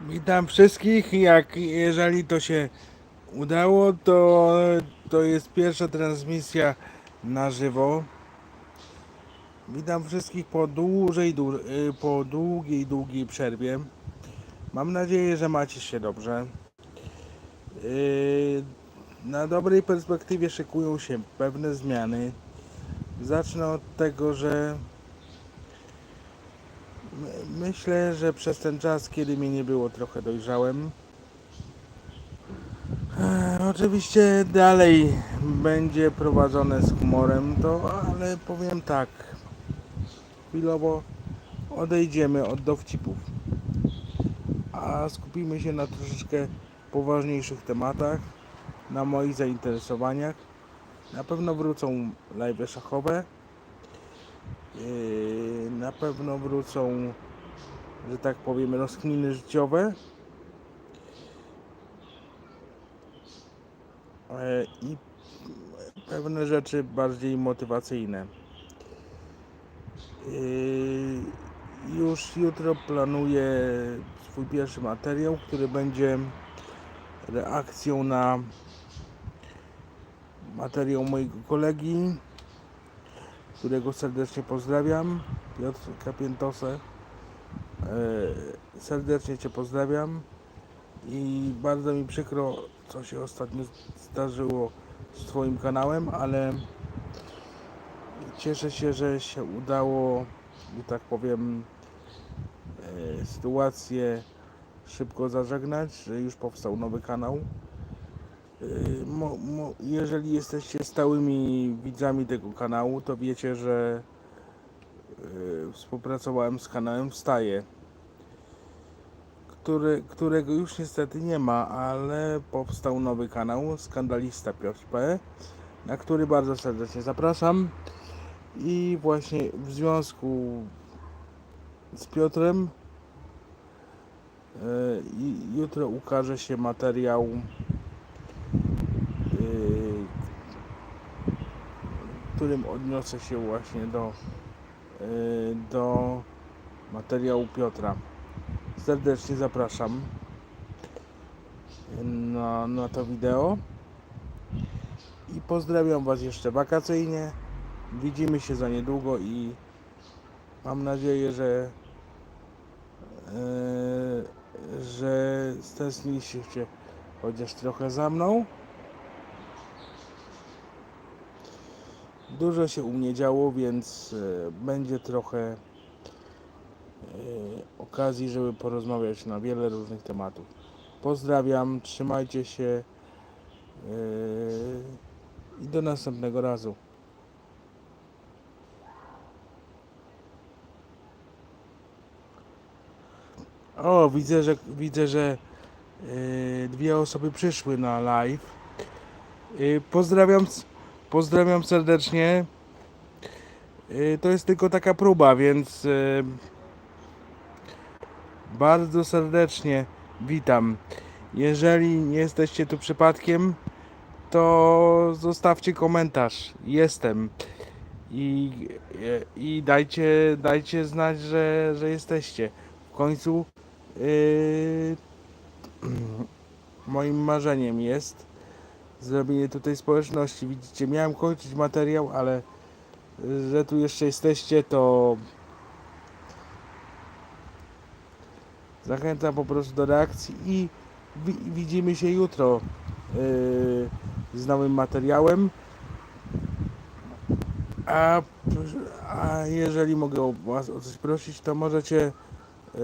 Witam wszystkich. Jak jeżeli to się udało, to to jest pierwsza transmisja na żywo. Witam wszystkich po dłużej, dłu- po długiej, długiej przerwie. Mam nadzieję, że macie się dobrze. Y, Na dobrej perspektywie szykują się pewne zmiany. Zacznę od tego, że Myślę, że przez ten czas, kiedy mnie nie było, trochę dojrzałem. E, Oczywiście dalej będzie prowadzone z humorem, to ale powiem tak. Chwilowo odejdziemy od dowcipów, a skupimy się na troszeczkę poważniejszych tematach, na moich zainteresowaniach. Na pewno wrócą live szachowe. Yy, Na pewno wrócą, że tak powiem, rozkminy życiowe. E, I pewne rzeczy bardziej motywacyjne. Yy, Już jutro planuję swój pierwszy materiał, który będzie reakcją na materiał mojego kolegi, którego serdecznie pozdrawiam, Piotr Kapiętose. E, Serdecznie Cię pozdrawiam i bardzo mi przykro, co się ostatnio zdarzyło z Twoim kanałem, ale cieszę się, że się udało, że tak powiem, e, sytuację szybko zażegnać, że już powstał nowy kanał. Mo, jeżeli jesteście stałymi widzami tego kanału, to wiecie, że e, współpracowałem z kanałem Wstaje, który, którego już niestety nie ma, ale powstał nowy kanał Skandalista Piotr P, na który bardzo serdecznie zapraszam. I właśnie w związku z Piotrem i jutro ukaże się materiał którym odniosę się właśnie do, e, do materiału Piotra. Serdecznie zapraszam na, na to wideo i pozdrawiam Was jeszcze wakacyjnie. Widzimy się za niedługo i mam nadzieję, że e, że stęskniliście się chociaż trochę za mną. Dużo się u mnie działo, więc e, będzie trochę e, okazji, żeby porozmawiać na wiele różnych tematów. Pozdrawiam, trzymajcie się e, i do następnego razu. O, widzę, że widzę, że e, dwie osoby przyszły na live. E, pozdrawiam, pozdrawiam serdecznie. E, to jest tylko taka próba, więc e, bardzo serdecznie witam. Jeżeli nie jesteście tu przypadkiem, to zostawcie komentarz. Jestem. I, i dajcie, dajcie znać, że, że jesteście. W końcu yy, moim marzeniem jest zrobienie tutaj społeczności. Widzicie, miałem kończyć materiał, ale y, że tu jeszcze jesteście, to zachęcam po prostu do reakcji i wi- widzimy się jutro yy, z nowym materiałem. A, a jeżeli mogę Was o coś prosić, to możecie yy,